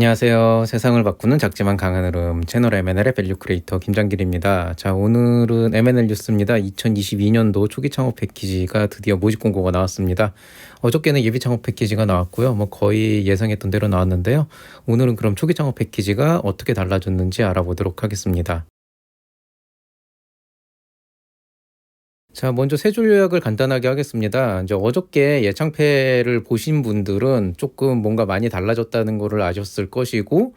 안녕하세요. 세상을 바꾸는 작지만 강한 흐름 채널 M&L의 밸류 크리에이터 김장길입니다. 자, 오늘은 M&L 뉴스입니다. 2022년도 초기 창업 패키지가 드디어 모집 공고가 나왔습니다. 어저께는 예비 창업 패키지가 나왔고요. 뭐 거의 예상했던 대로 나왔는데요. 오늘은 그럼 초기 창업 패키지가 어떻게 달라졌는지 알아보도록 하겠습니다. 자, 먼저 세줄 요약을 간단하게 하겠습니다. 이제 어저께 예창패를 보신 분들은 조금 뭔가 많이 달라졌다는 거를 아셨을 것이고,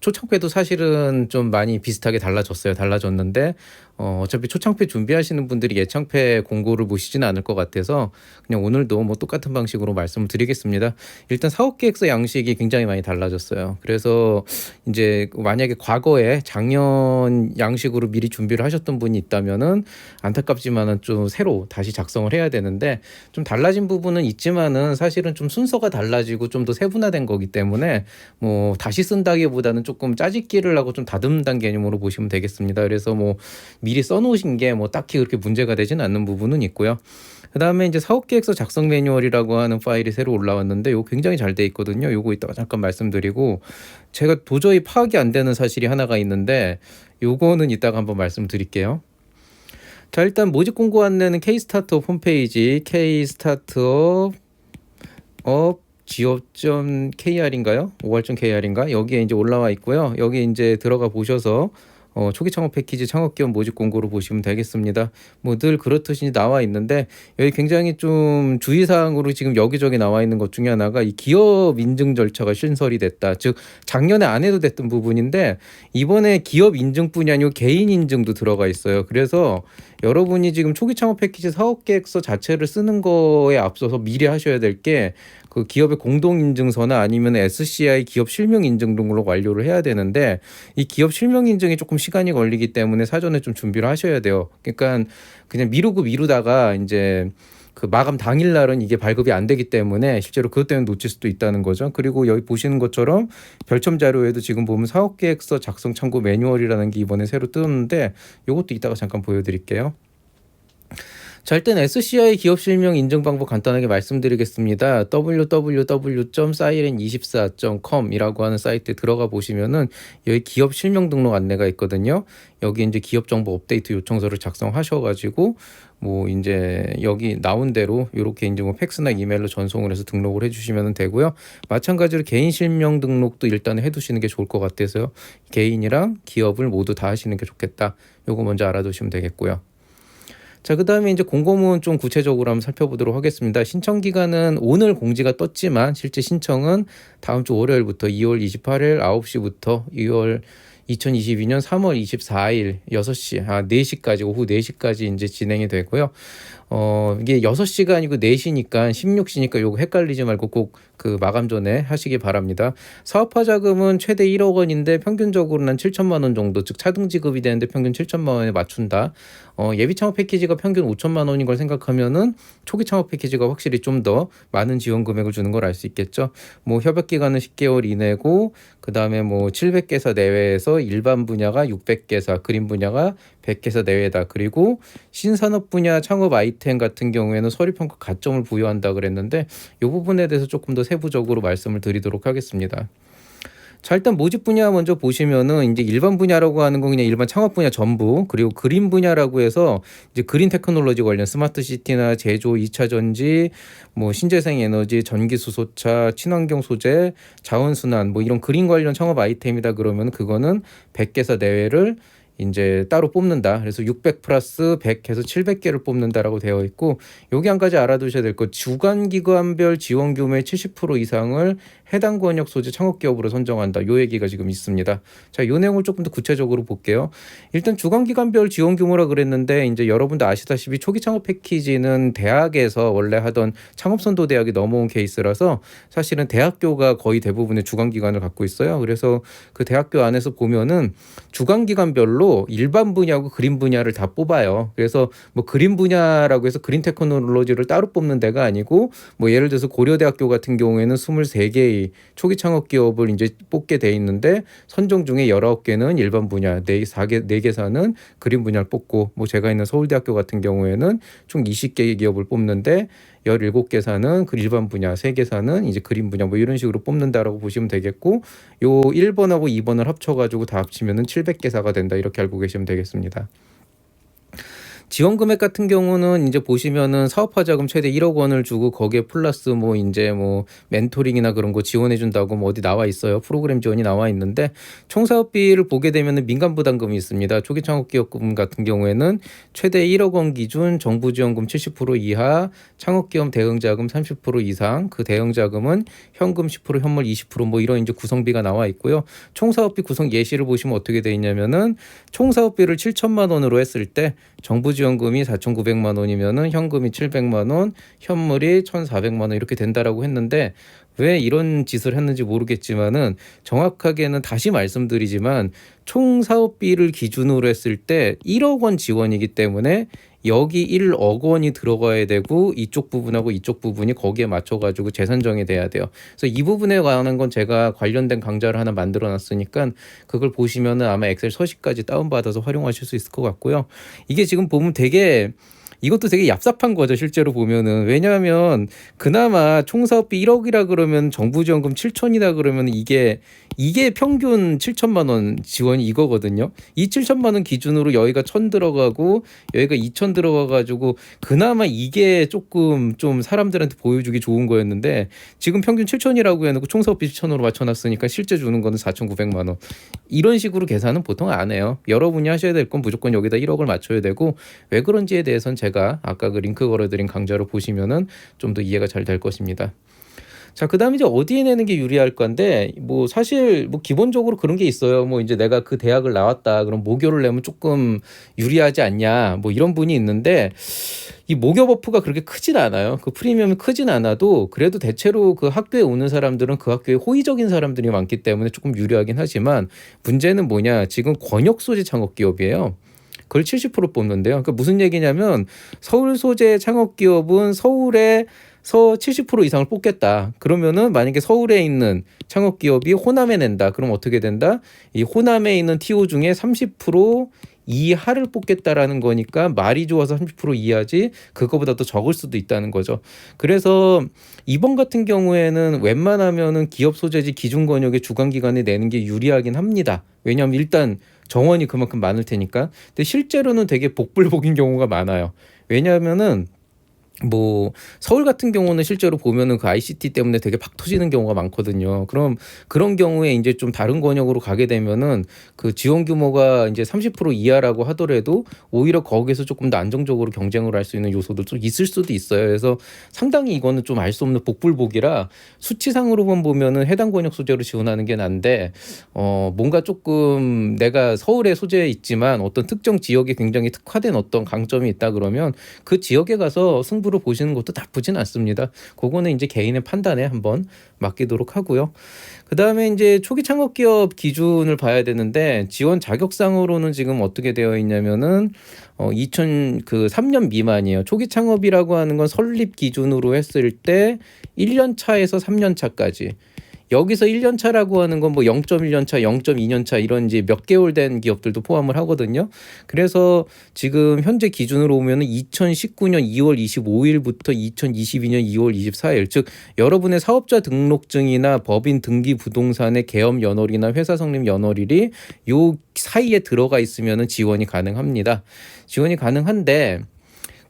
초창패도 사실은 좀 많이 비슷하게 달라졌어요. 달라졌는데 어, 어차피 초창패 준비하시는 분들이 예창패 공고를 보시지는 않을 것 같아서 그냥 오늘도 뭐 똑같은 방식으로 말씀을 드리겠습니다. 일단 사업 계획서 양식이 굉장히 많이 달라졌어요. 그래서 이제 만약에 과거에 작년 양식으로 미리 준비를 하셨던 분이 있다면은 안타깝지만은 좀 새로 다시 작성을 해야 되는데 좀 달라진 부분은 있지만은 사실은 좀 순서가 달라지고 좀 더 세분화된 거기 때문에 뭐 다시 쓴다기보다는 조금 짜집기를 하고 좀 다듬는 개념으로 보시면 되겠습니다. 그래서 뭐 미리 써놓으신 게 뭐 딱히 그렇게 문제가 되지는 않는 부분은 있고요. 그 다음에 이제 사업계획서 작성 매뉴얼이라고 하는 파일이 새로 올라왔는데 이거 굉장히 잘 돼 있거든요. 요거 이따가 잠깐 말씀드리고 제가 도저히 파악이 안 되는 사실이 하나가 있는데 요거는 이따가 한번 말씀드릴게요. 자 일단 모집 공고 안내는 K-스타트업 홈페이지 K-스타트업 업 지업.kr인가요? 5월.kr인가? 여기에 이제 올라와 있고요. 여기 이제 들어가 보셔서 어, 초기 창업 패키지 창업 기업 모집 공고로 보시면 되겠습니다. 뭐 늘 그렇듯이 나와 있는데 여기 굉장히 좀 주의사항으로 지금 여기저기 나와 있는 것 중에 하나가 이 기업 인증 절차가 신설이 됐다. 즉 작년에 안 해도 됐던 부분인데 이번에 기업 인증뿐이 아니고 개인 인증도 들어가 있어요. 그래서 여러분이 지금 초기 창업 패키지 사업 계획서 자체를 쓰는 거에 앞서서 미리 하셔야 될 게 그 기업의 공동 인증서나 아니면 SCI 기업 실명 인증 등으로 완료를 해야 되는데 이 기업 실명 인증이 조금 시간이 걸리기 때문에 사전에 좀 준비를 하셔야 돼요. 그러니까 그냥 미루고 미루다가 이제 그 마감 당일 날은 이게 발급이 안 되기 때문에 실제로 그것 때문에 놓칠 수도 있다는 거죠. 그리고 여기 보시는 것처럼 별첨 자료에도 지금 보면 사업 계획서 작성 참고 매뉴얼이라는 게 이번에 새로 뜨는데 이것도 이따가 잠깐 보여드릴게요. 자, 일단 SCI 기업 실명 인증 방법 간단하게 말씀드리겠습니다. www.siren24.com이라고 하는 사이트에 들어가 보시면은 여기 기업 실명 등록 안내가 있거든요. 여기 이제 기업 정보 업데이트 요청서를 작성하셔 가지고 뭐 이제 여기 나온 대로 이렇게 이제 뭐 팩스나 이메일로 전송을 해서 등록을 해주시면 되고요. 마찬가지로 개인 실명 등록도 일단 해두시는 게 좋을 것 같아서요. 개인이랑 기업을 모두 다 하시는 게 좋겠다. 요거 먼저 알아두시면 되겠고요. 자, 그 다음에 이제 공고문 좀 구체적으로 한번 살펴보도록 하겠습니다. 신청 기간은 오늘 공지가 떴지만 실제 신청은 다음 주 월요일부터 2월 28일 9시부터 2월 2022년 3월 24일 6시, 아, 4시까지, 오후 4시까지 이제 진행이 되고요. 어, 이게 6시가 아니고 4시니까 16시니까 요거 헷갈리지 말고 꼭 그 마감 전에 하시기 바랍니다. 사업화 자금은 최대 1억 원인데 평균적으로는 한 7천만 원 정도, 즉 차등 지급이 되는데 평균 7천만 원에 맞춘다. 어, 예비 창업 패키지가 평균 5천만 원인 걸 생각하면은 초기 창업 패키지가 확실히 좀 더 많은 지원 금액을 주는 걸 알 수 있겠죠. 뭐 협약 기간은 10개월 이내고 그다음에 뭐 700개사 내외에서 일반 분야가 600개사, 그림 분야가 100개사 내외다. 그리고 신산업 분야 창업 아이템 같은 경우에는 서류 평가 가점을 부여한다 그랬는데 이 부분에 대해서 조금 더 세부적으로 말씀을 드리도록 하겠습니다. 자 일단 모집 분야 먼저 보시면은 이제 일반 분야라고 하는 건 그냥 일반 창업 분야 전부 그리고 그린 분야라고 해서 이제 그린 테크놀로지 관련 스마트 시티나 제조 2차 전지 뭐 신재생 에너지 전기 수소차 친환경 소재 자원 순환 뭐 이런 그린 관련 창업 아이템이다 그러면 그거는 100개사 내외를 이제 따로 뽑는다. 그래서 600 플러스 100 해서 700개를 뽑는다라고 되어 있고 여기 한 가지 알아두셔야 될 것 주간 기관별 지원 규모의 70% 이상을 해당 권역 소재 창업 기업으로 선정한다. 요 얘기가 지금 있습니다. 자, 요 내용을 조금 더 구체적으로 볼게요. 일단 주간 기관별 지원 규모라 그랬는데 이제 여러분도 아시다시피 초기 창업 패키지는 대학에서 원래 하던 창업 선도 대학이 넘어온 케이스라서 사실은 대학교가 거의 대부분의 주간 기관을 갖고 있어요. 그래서 그 대학교 안에서 보면은 주간 기관별로 일반 분야하고 그린 분야를 다 뽑아요. 그래서 뭐 그린 분야라고 해서 그린 테크놀로지를 따로 뽑는 데가 아니고 뭐 예를 들어서 고려대학교 같은 경우에는 23개의 초기 창업 기업을 이제 뽑게 돼 있는데 선정 중에 19개는 일반 분야, 4개 4개사는 그린 분야를 뽑고 뭐 제가 있는 서울대학교 같은 경우에는 총 20개의 기업을 뽑는데 17개사는 그 일반 분야, 3개사는 이제 그린 분야 뭐 이런 식으로 뽑는다라고 보시면 되겠고 요 1번하고 2번을 합쳐 가지고 다 합치면은 700개사가 된다. 이렇게 알고 계시면 되겠습니다. 지원 금액 같은 경우는 이제 보시면은 사업화 자금 최대 1억 원을 주고 거기에 플러스 뭐 이제 뭐 멘토링이나 그런 거 지원해 준다고 뭐 어디 나와 있어요. 프로그램 지원이 나와 있는데 총 사업비를 보게 되면은 민간 부담금이 있습니다. 초기 창업 기업금 같은 경우에는 최대 1억 원 기준 정부 지원금 70% 이하, 창업 기업 대응 자금 30% 이상, 그 대응 자금은 현금 10%, 현물 20%뭐 이런 이제 구성비가 나와 있고요. 총 사업비 구성 예시를 보시면 어떻게 돼 있냐면은 총 사업비를 7천만 원으로 했을 때 정부 지원 금이 4,900만 원이면은 현금이 700만 원, 현물이 1,400만 원 이렇게 된다라고 했는데 왜 이런 짓을 했는지 모르겠지만은 정확하게는 다시 말씀드리지만 총 사업비를 기준으로 했을 때 1억 원 지원이기 때문에 여기 1억 원이 들어가야 되고 이쪽 부분하고 이쪽 부분이 거기에 맞춰 가지고 재산정이 돼야 돼요. 그래서 이 부분에 관한 건 제가 관련된 강좌를 하나 만들어 놨으니까 그걸 보시면은 아마 엑셀 서식까지 다운 받아서 활용하실 수 있을 것 같고요. 이게 지금 보면 되게 이것도 되게 얍삽한 거죠 실제로 보면은 왜냐하면 그나마 총사업비 1억이라 그러면 정부 지원금 7천이다 그러면 이게 이게 평균 7천만 원 지원이 이거거든요. 이 7천만 원 기준으로 여기가 1천 들어가고 여기가 2천 들어가 가지고 그나마 이게 조금 좀 사람들한테 보여주기 좋은 거였는데 지금 평균 7천이라고 해놓고 총사업비 7천으로 맞춰놨으니까 실제 주는 거는 4,900만 원. 이런 식으로 계산은 보통 안 해요. 여러분이 하셔야 될 건 무조건 여기다 1억을 맞춰야 되고 왜 그런지에 대해서는 제가 아까 그 링크 걸어드린 강좌를 보시면은 좀 더 이해가 잘 될 것입니다. 자, 그 다음에 이제 어디에 내는 게 유리할 건데, 뭐, 사실, 뭐, 기본적으로 그런 게 있어요. 뭐, 이제 내가 그 대학을 나왔다. 그럼 모교를 내면 조금 유리하지 않냐. 뭐, 이런 분이 있는데, 이 모교 버프가 그렇게 크진 않아요. 그 프리미엄이 크진 않아도, 그래도 대체로 그 학교에 오는 사람들은 그 학교에 호의적인 사람들이 많기 때문에 조금 유리하긴 하지만, 문제는 뭐냐. 지금 권역 소재 창업 기업이에요. 그걸 70% 뽑는데요. 그러니까 무슨 얘기냐면 서울 소재 창업 기업은 서울에 서 70% 이상을 뽑겠다. 그러면은 만약에 서울에 있는 창업 기업이 호남에 낸다. 그럼 어떻게 된다? 이 호남에 있는 TO 중에 30% 이하를 뽑겠다라는 거니까 말이 좋아서 30% 이하지 그거보다 더 적을 수도 있다는 거죠. 그래서 이번 같은 경우에는 웬만하면은 기업 소재지 기준 권역의 주관 기관에 내는 게 유리하긴 합니다. 왜냐하면 일단 정원이 그만큼 많을 테니까. 근데 실제로는 되게 복불복인 경우가 많아요. 왜냐하면은 뭐 서울 같은 경우는 실제로 보면은 그 ICT 때문에 되게 박 터지는 경우가 많거든요. 그럼 그런 경우에 이제 좀 다른 권역으로 가게 되면은 그 지원 규모가 이제 30% 이하라고 하더라도 오히려 거기서 조금 더 안정적으로 경쟁을 할 수 있는 요소도 좀 있을 수도 있어요. 그래서 상당히 이거는 좀 알 수 없는 복불복이라 수치상으로만 보면은 해당 권역 소재로 지원하는 게 난데 어 뭔가 조금 내가 서울에 소재에 있지만 어떤 특정 지역에 굉장히 특화된 어떤 강점이 있다 그러면 그 지역에 가서 승 승부로 보시는 것도 나쁘진 않습니다. 그거는 이제 개인의 판단에 한번 맡기도록 하고요. 그 다음에 이제 초기 창업 기업 기준을 봐야 되는데 지원 자격상으로는 지금 어떻게 되어 있냐면은 어 2000그 3년 미만이에요. 초기 창업이라고 하는 건 설립 기준으로 했을 때 1년 차에서 3년 차까지 여기서 1년 차라고 하는 건 뭐 0.1년 차, 0.2년 차 이런 이제 몇 개월 된 기업들도 포함을 하거든요. 그래서 지금 현재 기준으로 보면은 2019년 2월 25일부터 2022년 2월 24일 즉 여러분의 사업자 등록증이나 법인 등기 부동산의 개업 연월이나 회사 성립 연월일이 요 사이에 들어가 있으면은 지원이 가능합니다. 지원이 가능한데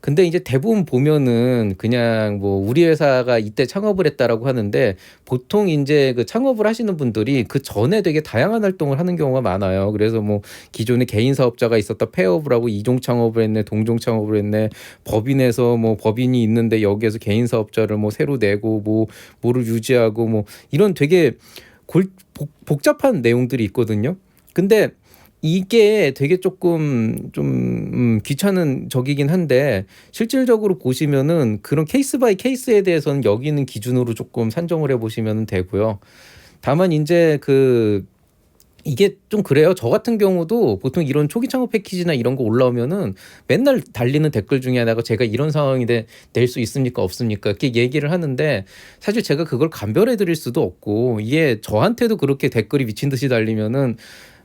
근데 이제 대부분 보면은 그냥 뭐 우리 회사가 이때 창업을 했다라고 하는데 보통 이제 그 창업을 하시는 분들이 그 전에 되게 다양한 활동을 하는 경우가 많아요. 그래서 뭐 기존에 개인 사업자가 있었다 폐업을 하고 이종 창업을 했네, 동종 창업을 했네, 법인에서 뭐 법인이 있는데 여기에서 개인 사업자를 뭐 새로 내고 뭐 뭐를 유지하고 뭐 이런 되게 골, 복, 복잡한 내용들이 있거든요. 근데 이게 되게 조금 좀 음, 귀찮은 적이긴 한데 실질적으로 보시면은 그런 케이스 바이 케이스에 대해서는 여기 있는 기준으로 조금 산정을 해 보시면 되고요. 다만 이제 그 이게 좀 그래요. 저 같은 경우도 보통 이런 초기 창업 패키지나 이런 거 올라오면은 맨날 달리는 댓글 중에 하나가 제가 이런 상황이 될 수 있습니까? 없습니까? 이렇게 얘기를 하는데 사실 제가 그걸 감별해 드릴 수도 없고 이게 저한테도 그렇게 댓글이 미친 듯이 달리면은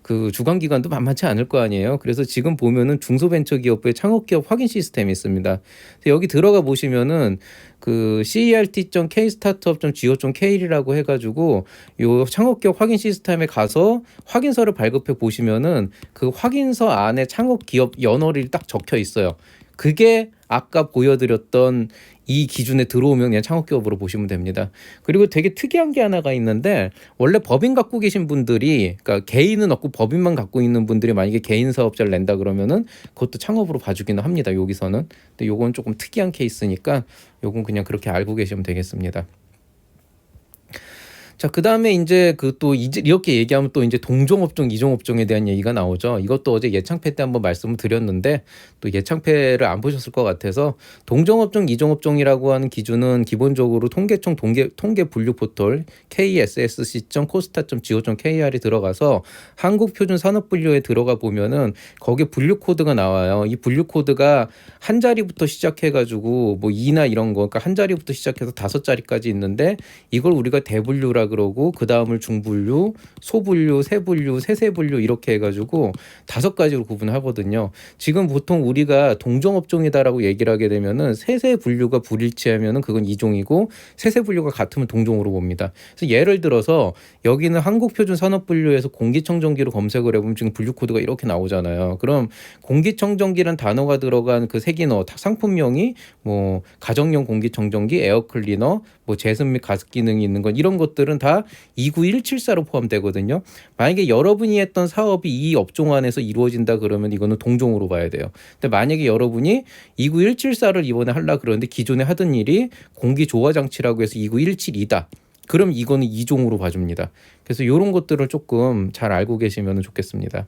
그 주관 기관도 만만치 않을 거 아니에요. 그래서 지금 보면은 중소벤처기업부의 창업기업 확인 시스템이 있습니다. 여기 들어가 보시면은 그 cert.kstartup.go.kr이라고 해가지고 요 창업기업 확인 시스템에 가서 확인서를 발급해 보시면은 그 확인서 안에 창업기업 연월이 딱 적혀 있어요. 그게 아까 보여드렸던 이 기준에 들어오면 그냥 창업기업으로 보시면 됩니다. 그리고 되게 특이한 게 하나가 있는데 원래 법인 갖고 계신 분들이 그러니까 개인은 없고 법인만 갖고 있는 분들이 만약에 개인 사업자를 낸다 그러면은 그것도 창업으로 봐주기는 합니다. 여기서는. 근데 요건 조금 특이한 케이스니까 요건 그냥 그렇게 알고 계시면 되겠습니다. 자, 그 다음에 이제 그 또 이렇게 얘기하면 또 이제 동종업종, 이종업종에 대한 얘기가 나오죠. 이것도 어제 예창패 때 한번 말씀을 드렸는데 또 예창패를 안 보셨을 것 같아서 동종업종, 이종업종이라고 하는 기준은 기본적으로 통계청 통계, 통계 분류 포털 kssc.costa.go.kr이 들어가서 한국 표준 산업 분류에 들어가 보면은 거기에 분류 코드가 나와요. 이 분류 코드가 한 자리부터 시작해가지고 뭐 2나 이런 거, 그러니까 한 자리부터 시작해서 다섯 자리까지 있는데 이걸 우리가 대분류라 그러고 그 다음을 중분류, 소분류, 세분류, 세세분류 이렇게 해가지고 다섯 가지로 구분하거든요. 지금 보통 우리가 동종업종이다라고 얘기를 하게 되면은 세세분류가 불일치하면은 그건 이종이고 세세분류가 같으면 동종으로 봅니다. 그래서 예를 들어서 여기는 한국표준산업분류에서 공기청정기로 검색을 해보면 지금 분류 코드가 이렇게 나오잖아요. 그럼 공기청정기란 단어가 들어간 그 세기너 상품명이 뭐 가정용 공기청정기, 에어클리너, 뭐 제습 및 가습 기능이 있는 건 이런 것들은 다 29174로 포함되거든요. 만약에 여러분이 했던 사업이 이 업종 안에서 이루어진다 그러면 이거는 동종으로 봐야 돼요. 근데 만약에 여러분이 29174를 이번에 하려 그러는데 기존에 하던 일이 공기 조화 장치라고 해서 29172다. 그럼 이거는 이종으로 봐줍니다. 그래서 이런 것들을 조금 잘 알고 계시면 좋겠습니다.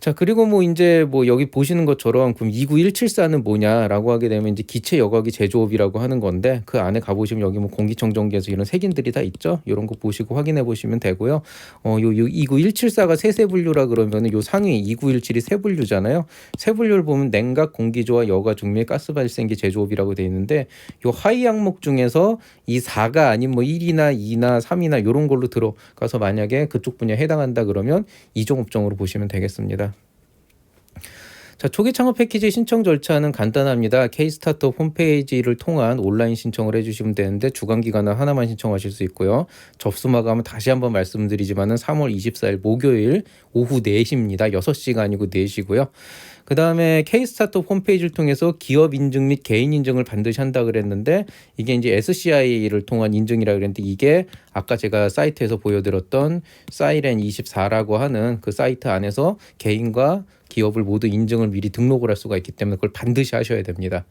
자, 그리고 뭐 이제 뭐 여기 보시는 것처럼 그럼 29174는 뭐냐라고 하게 되면 이제 기체 여과기 제조업이라고 하는 건데 그 안에 가 보시면 여기 뭐 공기청정기에서 이런 색인들이 다 있죠. 이런 거 보시고 확인해 보시면 되고요. 어, 요, 요 29174가 세세 분류라 그러면은 요 상위 2917이 세 분류잖아요. 세 분류를 보면 냉각, 공기조화, 여과, 중밀, 가스 발생기 제조업이라고 돼 있는데 요 하위 항목 중에서 이 4가 아닌 뭐 1이나 2나 3이나 요런 걸로 들어가서 만약에 그쪽 분야에 해당한다 그러면 이종 업종으로 보시면 되겠습니다. 자, 초기 창업 패키지 신청 절차는 간단합니다. K-스타트업 홈페이지를 통한 온라인 신청을 해주시면 되는데 주간 기간은 하나만 신청하실 수 있고요. 접수 마감은 다시 한번 말씀드리지만은 3월 24일 목요일 오후 4시입니다. 6시가 아니고 4시고요. 그 다음에 K-스타트업 홈페이지를 통해서 기업 인증 및 개인 인증을 반드시 한다 그랬는데 이게 이제 SCI를 통한 인증이라 그랬는데 이게 아까 제가 사이트에서 보여드렸던 사이렌 24라고 하는 그 사이트 안에서 개인과 기업을 모두 인증을 미리 등록을 할 수가 있기 때문에 그걸 반드시 하셔야 됩니다.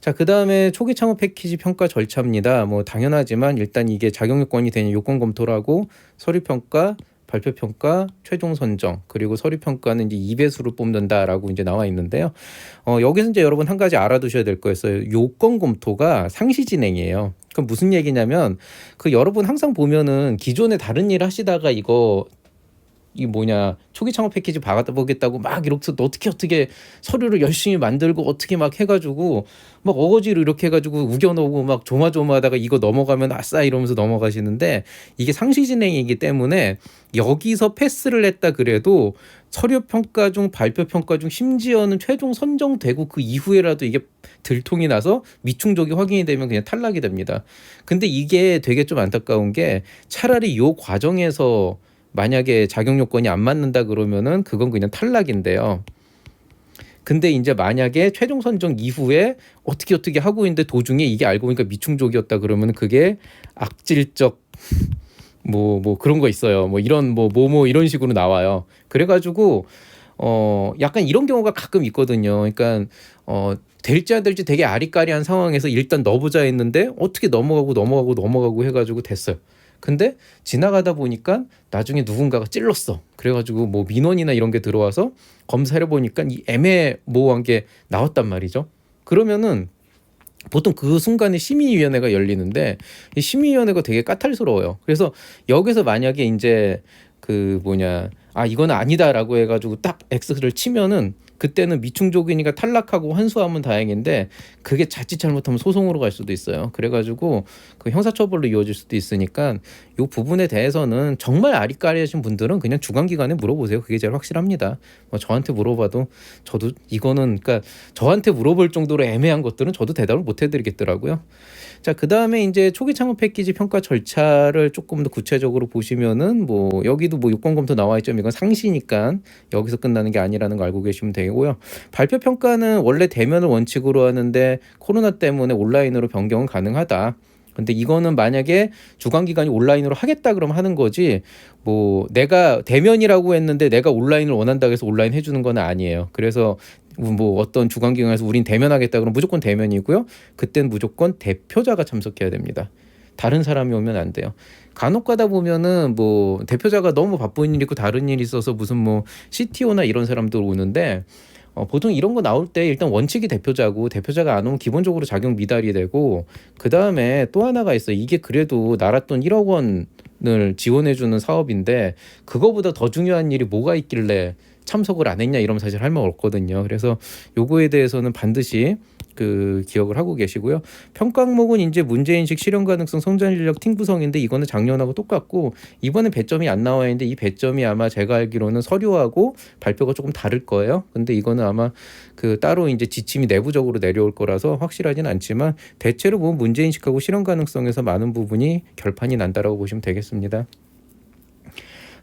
자, 그 다음에 초기 창업 패키지 평가 절차입니다. 뭐 당연하지만 일단 이게 자격 요건이 되는 요건 검토를 하고 서류 평가, 발표 평가, 최종 선정, 그리고 서류 평가는 이제 2배수로 뽑는다라고 이제 나와 있는데요. 어, 여기서 이제 여러분 한 가지 알아두셔야 될 거였어요. 요건 검토가 상시 진행이에요. 그럼 무슨 얘기냐면 그 여러분 항상 보면은 기존에 다른 일 하시다가 이거 이 뭐냐 초기 창업 패키지 받아보겠다고 막 이렇게 어떻게 어떻게 서류를 열심히 만들고 어떻게 막 해가지고 막 어거지로 이렇게 해가지고 우겨놓고 막 조마조마하다가 이거 넘어가면 아싸 이러면서 넘어가시는데 이게 상시 진행이기 때문에 여기서 패스를 했다 그래도 서류 평가 중 발표 평가 중 심지어는 최종 선정되고 그 이후에라도 이게 들통이 나서 미충족이 확인이 되면 그냥 탈락이 됩니다. 근데 이게 되게 좀 안타까운 게 차라리 요 과정에서 만약에 자격 요건이 안 맞는다 그러면은 그건 그냥 탈락인데요. 근데 이제 만약에 최종 선정 이후에 어떻게 어떻게 하고 있는데 도중에 이게 알고 보니까 미충족이었다 그러면 그게 악질적 뭐뭐 뭐 그런 거 있어요. 뭐 이런 뭐 뭐뭐 뭐 이런 식으로 나와요. 그래 가지고 어 약간 이런 경우가 가끔 있거든요. 그러니까 어 될지 안 될지 되게 아리까리한 상황에서 일단 넣어보자 했는데 어떻게 넘어가고 넘어가고 넘어가고 해가지고 됐어요. 근데 지나가다 보니까 나중에 누군가가 찔렀어. 그래가지고 뭐 민원이나 이런 게 들어와서 검사를 보니까 이 애매모호한 게 나왔단 말이죠. 그러면은 보통 그 순간에 심의위원회가 열리는데 이 심의위원회가 되게 까탈스러워요. 그래서 여기서 만약에 이제 그 뭐냐 아 이건 아니다라고 해가지고 딱 X를 치면은 그때는 미충족이니까 탈락하고 환수하면 다행인데 그게 자칫 잘못하면 소송으로 갈 수도 있어요. 그래가지고 그 형사처벌로 이어질 수도 있으니까 이 부분에 대해서는 정말 아리까리하신 분들은 그냥 주관기관에 물어보세요. 그게 제일 확실합니다. 뭐 저한테 물어봐도 저도 이거는 그러니까 저한테 물어볼 정도로 애매한 것들은 저도 대답을 못 해드리겠더라고요. 자, 그 다음에 이제 초기 창업 패키지 평가 절차를 조금 더 구체적으로 보시면은 뭐 여기도 뭐 요건 검토 나와 있죠. 이건 상시니까 여기서 끝나는 게 아니라는 거 알고 계시면 되고요. 발표 평가는 원래 대면을 원칙으로 하는데 코로나 때문에 온라인으로 변경은 가능하다. 근데 이거는 만약에 주관기관이 온라인으로 하겠다 그러면 하는 거지 뭐 내가 대면이라고 했는데 내가 온라인을 원한다 해서 온라인 해주는 건 아니에요. 그래서 뭐 어떤 주관기관에서 우린 대면하겠다 그러면 무조건 대면이고요. 그땐 무조건 대표자가 참석해야 됩니다. 다른 사람이 오면 안 돼요. 간혹 가다 보면은 뭐 대표자가 너무 바쁜 일 있고 다른 일이 있어서 무슨 뭐 CTO나 이런 사람들 오는데 어, 보통 이런 거 나올 때 일단 원칙이 대표자고 대표자가 안 오면 기본적으로 작용 미달이 되고 그 다음에 또 하나가 있어요. 이게 그래도 나라 돈 1억 원을 지원해주는 사업인데 그거보다 더 중요한 일이 뭐가 있길래 참석을 안 했냐 이러면 사실 할 말 없거든요. 그래서 요거에 대해서는 반드시 그 기억을 하고 계시고요. 평가 항목은 이제 문제인식, 실현 가능성, 성장 인력, 팀 구성인데 이거는 작년하고 똑같고 이번에 배점이 안 나와 있는데 이 배점이 아마 제가 알기로는 서류하고 발표가 조금 다를 거예요. 근데 이거는 아마 그 따로 이제 지침이 내부적으로 내려올 거라서 확실하진 않지만 대체로 보면 문제인식하고 실현 가능성에서 많은 부분이 결판이 난다라고 보시면 되겠습니다.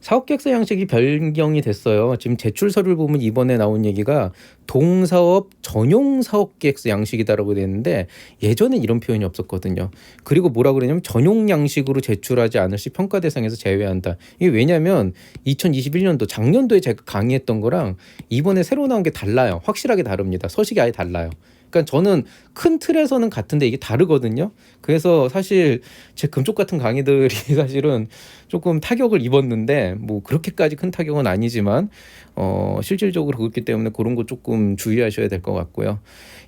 사업계획서 양식이 변경이 됐어요. 지금 제출 서류를 보면 이번에 나온 얘기가 동사업 전용 사업계획서 양식이다라고 돼 있는데 예전엔 이런 표현이 없었거든요. 그리고 뭐라 그러냐면 전용 양식으로 제출하지 않을 시 평가 대상에서 제외한다. 이게 왜냐면 2021년도 작년도에 제가 강의했던 거랑 이번에 새로 나온 게 달라요. 확실하게 다릅니다. 서식이 아예 달라요. 그러니까 저는 큰 틀에서는 같은데 이게 다르거든요. 그래서 사실 제 금쪽 같은 강의들이 사실은 조금 타격을 입었는데 뭐 그렇게까지 큰 타격은 아니지만 어 실질적으로 그렇기 때문에 그런 거 조금 주의하셔야 될 것 같고요.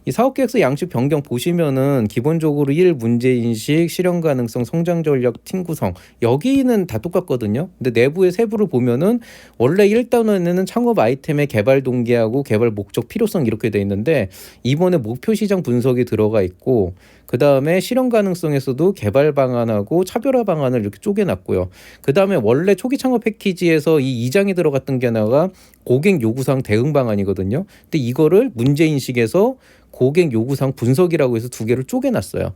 이 사업계획서 양식 변경 보시면은 기본적으로 일 문제인식, 실현 가능성, 성장 전략, 팀 구성 여기는 다 똑같거든요. 근데 내부의 세부를 보면은 원래 1단원에는 창업 아이템의 개발 동기하고 개발 목적 필요성 이렇게 돼 있는데 이번에 목표 시장 분석이 들어가 있고 그 다음에 실현 가능성에서도 개발 방안하고 차별화 방안을 이렇게 쪼개놨고요. 그 다음에 원래 초기 창업 패키지에서 이 2장에 들어갔던 게 하나가 고객 요구사항 대응 방안이거든요. 근데 이거를 문제 인식에서 고객 요구사항 분석이라고 해서 두 개를 쪼개놨어요.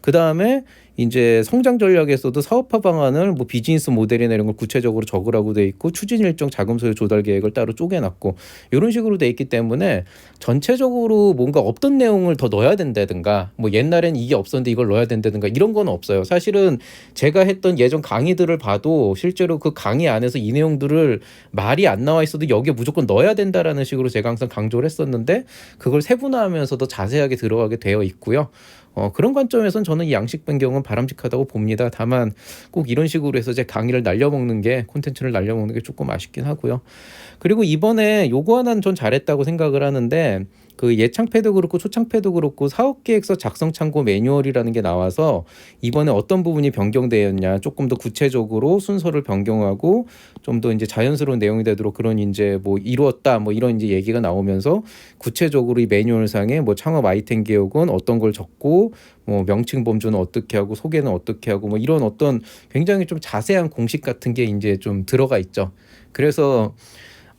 그 다음에 이제 성장 전략에서도 사업화 방안을 뭐 비즈니스 모델이나 이런 걸 구체적으로 적으라고 돼 있고 추진 일정 자금 소요 조달 계획을 따로 쪼개놨고 이런 식으로 돼 있기 때문에 전체적으로 뭔가 없던 내용을 더 넣어야 된다든가 뭐 옛날엔 이게 없었는데 이걸 넣어야 된다든가 이런 건 없어요. 사실은 제가 했던 예전 강의들을 봐도 실제로 그 강의 안에서 이 내용들을 말이 안 나와 있어도 여기에 무조건 넣어야 된다라는 식으로 제가 항상 강조를 했었는데 그걸 세분화하면서도 자세하게 들어가게 되어 있고요. 어, 그런 관점에선 저는 이 양식 변경은 바람직하다고 봅니다. 다만 꼭 이런 식으로 해서 제 강의를 날려먹는 게 콘텐츠를 날려먹는 게 조금 아쉽긴 하고요. 그리고 이번에 요거 하나는 전 잘했다고 생각을 하는데 그 예창패도 그렇고 초창패도 그렇고 사업계획서 작성 참고 매뉴얼이라는 게 나와서 이번에 어떤 부분이 변경되었냐 조금 더 구체적으로 순서를 변경하고 좀 더 이제 자연스러운 내용이 되도록 그런 이제 뭐 이루었다 뭐 이런 이제 얘기가 나오면서 구체적으로 이 매뉴얼상에 뭐 창업 아이템 개혁은 어떤 걸 적고 뭐 명칭 범주는 어떻게 하고 소개는 어떻게 하고 뭐 이런 어떤 굉장히 좀 자세한 공식 같은 게 이제 좀 들어가 있죠. 그래서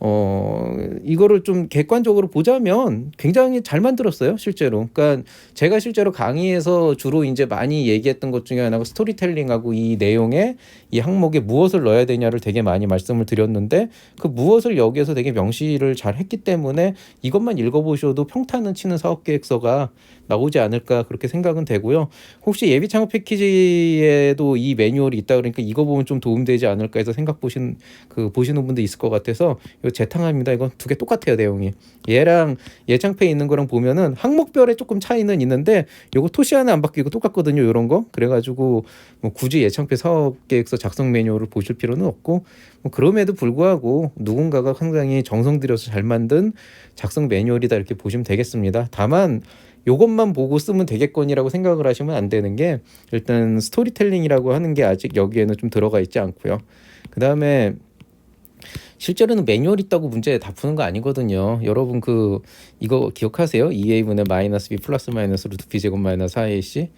어, 이거를 좀 객관적으로 보자면 굉장히 잘 만들었어요, 실제로. 그러니까 제가 실제로 강의에서 주로 이제 많이 얘기했던 것 중에 하나가 스토리텔링하고 이 내용에 이 항목에 무엇을 넣어야 되냐를 되게 많이 말씀을 드렸는데 그 무엇을 여기에서 되게 명시를 잘 했기 때문에 이것만 읽어보셔도 평타는 치는 사업 계획서가 나오지 않을까 그렇게 생각은 되고요. 혹시 예비 창업 패키지에도 이 매뉴얼이 있다 그러니까 이거 보면 좀 도움되지 않을까 해서 생각 보신 그 보시는 분도 있을 것 같아서 이거 재탕합니다. 이건 두 개 똑같아요 내용이. 얘랑 예창패에 있는 거랑 보면은 항목별에 조금 차이는 있는데 요거 토시 하나 안 바뀌고 똑같거든요. 요런 거. 그래가지고 뭐 굳이 예창패 사업 계획서 작성 매뉴얼을 보실 필요는 없고 뭐 그럼에도 불구하고 누군가가 상당히 정성 들여서 잘 만든 작성 매뉴얼이다 이렇게 보시면 되겠습니다. 다만 요것만 보고 쓰면 되겠거니라고 생각을 하시면 안 되는 게 일단 스토리텔링이라고 하는 게 아직 여기에는 좀 들어가 있지 않고요. 그 다음에 실제로는 매뉴얼 있다고 문제 다 푸는 거 아니거든요. 여러분 그 이거 기억하세요? 2a분의 마이너스 b 플러스 마이너스 루트 b 제곱 마이너스 4ac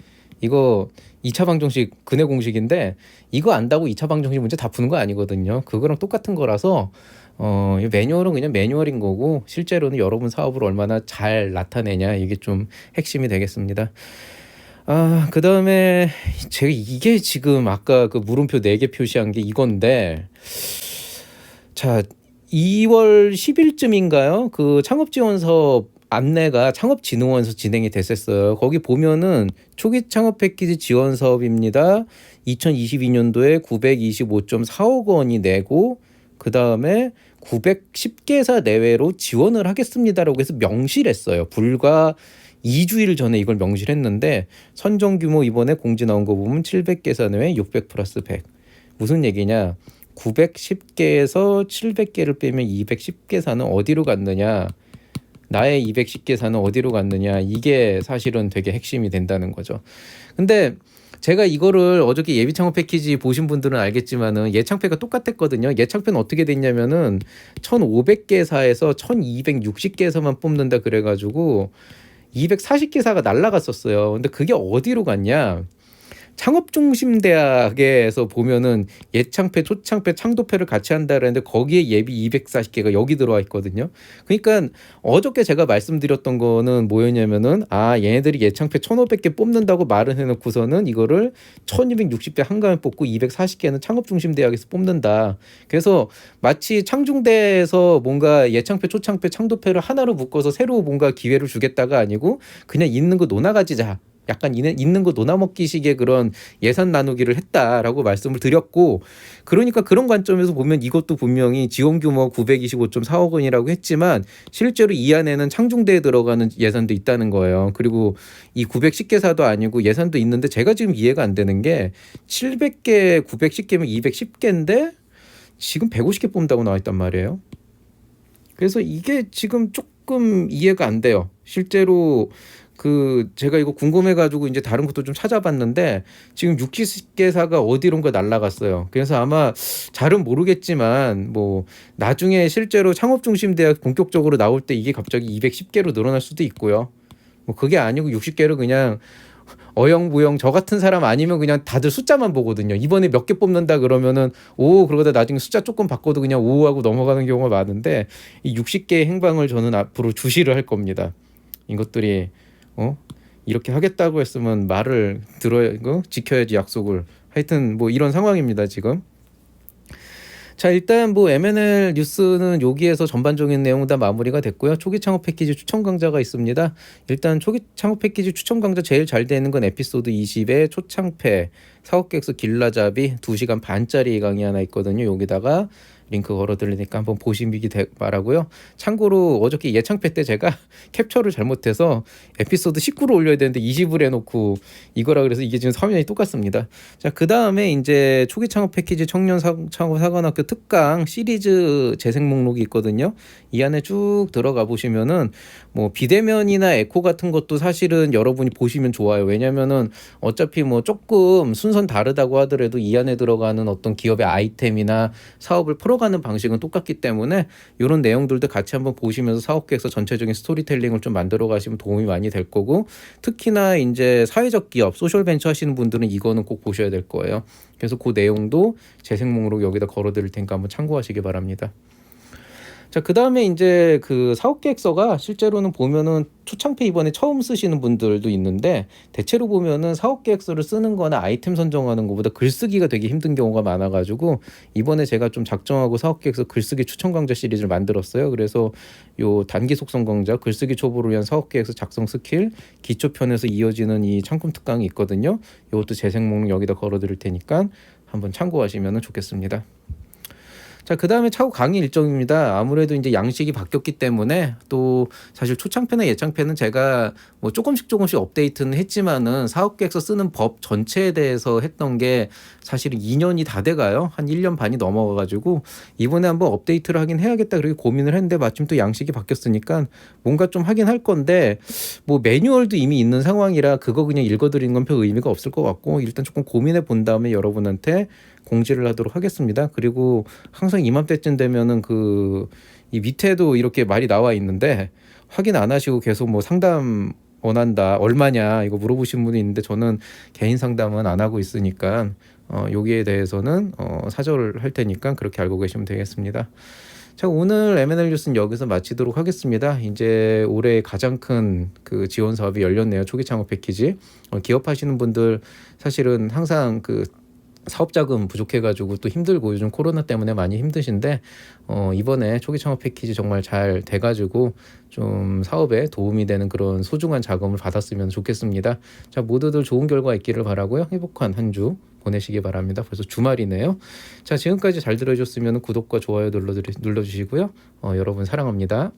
이거 2차 방정식 근해 공식인데 이거 안다고 2차 방정식 문제 다 푸는 거 아니거든요. 그거랑 똑같은 거라서 어, 이 매뉴얼은 그냥 매뉴얼인 거고 실제로는 여러분 사업을 얼마나 잘 나타내냐 이게 좀 핵심이 되겠습니다. 아, 그다음에 제가 이게 지금 아까 그 물음표 4개 표시한 게 이건데 자, 2월 10일쯤인가요? 그 창업 지원 사업 안내가 창업진흥원에서 진행이 됐었어요. 거기 보면은 초기 창업 패키지 지원 사업입니다. 2022년도에 925.4억 원이 내고 그 다음에 910개사 내외로 지원을 하겠습니다라고 해서 명시했어요. 불과 2주일 전에 이걸 명시했는데 선정 규모 이번에 공지 나온 거 보면 700개사 내외 600 플러스 100. 무슨 얘기냐? 910개에서 700개를 빼면 210개사는 어디로 갔느냐? 나의 210개사는 어디로 갔느냐? 이게 사실은 되게 핵심이 된다는 거죠. 근데 제가 이거를 어저께 예비 창업 패키지 보신 분들은 알겠지만은 예창패가 똑같았거든요. 예창패는 어떻게 됐냐면은 1,500개사에서 1,260개사만 뽑는다 그래가지고 240개사가 날라갔었어요. 근데 그게 어디로 갔냐? 창업 중심 대학에서 보면은 예창패, 초창패, 창도패를 같이 한다 그랬는데 거기에 예비 240개가 여기 들어와 있거든요. 그러니까 어저께 제가 말씀드렸던 거는 뭐였냐면은 아 얘네들이 예창패 1,500개 뽑는다고 말을 해놓고서는 이거를 1,260개 한가에 뽑고 240개는 창업 중심 대학에서 뽑는다. 그래서 마치 창중대에서 뭔가 예창패, 초창패, 창도패를 하나로 묶어서 새로 뭔가 기회를 주겠다가 아니고 그냥 있는 거 논아 가지자. 약간 있는, 거 논아먹기식의 그런 예산 나누기를 했다라고 말씀을 드렸고 그러니까 그런 관점에서 보면 이것도 분명히 지원 규모 925.4억 원이라고 했지만 실제로 이 안에는 창중대에 들어가는 예산도 있다는 거예요. 그리고 이 910개사도 아니고 예산도 있는데 제가 지금 이해가 안 되는 게 700개, 910개면 210개인데 지금 150개 뽑는다고 나와 있단 말이에요. 그래서 이게 지금 조금 이해가 안 돼요. 실제로 그 제가 이거 궁금해가지고 이제 다른 것도 좀 찾아봤는데 지금 60개사가 어디론가 날라갔어요. 그래서 아마 잘은 모르겠지만 뭐 나중에 실제로 창업중심대학 본격적으로 나올 때 이게 갑자기 210개로 늘어날 수도 있고요. 뭐 그게 아니고 60개로 그냥 어영부영 저 같은 사람 아니면 그냥 다들 숫자만 보거든요. 이번에 몇 개 뽑는다 그러면은 오 그러다 나중에 숫자 조금 바꿔도 그냥 오 하고 넘어가는 경우가 많은데 이 60개의 행방을 저는 앞으로 주시를 할 겁니다. 이것들이 어? 이렇게 하겠다고 했으면 말을 들어야 어? 지켜야지 약속을. 하여튼 뭐 이런 상황입니다 지금. 자 일단 뭐 M&L 뉴스는 여기에서 전반적인 내용 다 마무리가 됐고요. 초기 창업 패키지 추천 강좌가 있습니다. 일단 초기 창업 패키지 추천 강좌 제일 잘 되는 건 에피소드 20의 초창패 사업 계획서 길라잡이 2시간 반짜리 강의 하나 있거든요 여기다가 링크 걸어드리니까 한번 보시기 바라고요. 참고로 어저께 예창패 때 제가 캡처를 잘못해서 에피소드 19로 올려야 되는데 20을 해놓고 이거라 그래서 이게 지금 화면이 똑같습니다. 자, 그 다음에 이제 초기 창업 패키지 청년 창업 사관학교 특강 시리즈 재생 목록이 있거든요. 이 안에 쭉 들어가 보시면은 뭐 비대면이나 에코 같은 것도 사실은 여러분이 보시면 좋아요. 왜냐면은 어차피 뭐 조금 순선 다르다고 하더라도 이 안에 들어가는 어떤 기업의 아이템이나 사업을 풀어 풀어가는 방식은 똑같기 때문에 이런 내용들도 같이 한번 보시면서 사업 계획서 전체적인 스토리텔링을 좀 만들어 가시면 도움이 많이 될 거고 특히나 이제 사회적 기업, 소셜 벤처 하시는 분들은 이거는 꼭 보셔야 될 거예요. 그래서 그 내용도 재생목록 여기다 걸어 드릴 테니까 한번 참고하시기 바랍니다. 자, 그 다음에 이제 그 사업 계획서가 실제로는 보면은 초창패 이번에 처음 쓰시는 분들도 있는데 대체로 보면은 사업 계획서를 쓰는 거나 아이템 선정하는 것보다 글쓰기가 되게 힘든 경우가 많아가지고 이번에 제가 좀 작정하고 사업 계획서 글쓰기 추천 강좌 시리즈를 만들었어요. 그래서 요 단기 속성 강좌 글쓰기 초보를 위한 사업 계획서 작성 스킬 기초편에서 이어지는 이 창품 특강이 있거든요. 이것도 재생 목록 여기다 걸어 드릴 테니까 한번 참고하시면 좋겠습니다. 자, 그 다음에 차후 강의 일정입니다. 아무래도 이제 양식이 바뀌었기 때문에 또 사실 초창패나 예창패는 제가 뭐 조금씩 조금씩 업데이트는 했지만은 사업 계획서 쓰는 법 전체에 대해서 했던 게 사실은 2년이 다 돼가요. 한 1년 반이 넘어가가지고 이번에 한번 업데이트를 하긴 해야겠다. 그렇게 고민을 했는데 마침 또 양식이 바뀌었으니까 뭔가 좀 하긴 할 건데 뭐 매뉴얼도 이미 있는 상황이라 그거 그냥 읽어드리는 건 별 의미가 없을 것 같고 일단 조금 고민해 본 다음에 여러분한테 공지를 하도록 하겠습니다. 그리고 항상 이맘때쯤 되면은 그 이 밑에도 이렇게 말이 나와 있는데 확인 안 하시고 계속 뭐 상담 원한다 얼마냐 이거 물어보신 분이 있는데 저는 개인 상담은 안 하고 있으니까 어 여기에 대해서는 어 사절을 할 테니까 그렇게 알고 계시면 되겠습니다. 자 오늘 M&L 뉴스는 여기서 마치도록 하겠습니다. 이제 올해 가장 큰 그 지원 사업이 열렸네요. 초기 창업 패키지. 어, 기업하시는 분들 사실은 항상 그 사업 자금 부족해가지고 또 힘들고 요즘 코로나 때문에 많이 힘드신데 어, 이번에 초기 창업 패키지 정말 잘 돼가지고 좀 사업에 도움이 되는 그런 소중한 자금을 받았으면 좋겠습니다. 자 모두들 좋은 결과 있기를 바라고요. 행복한 한 주 보내시기 바랍니다. 벌써 주말이네요. 자 지금까지 잘 들어주셨으면 구독과 좋아요 눌러드리, 눌러주시고요. 어, 여러분 사랑합니다.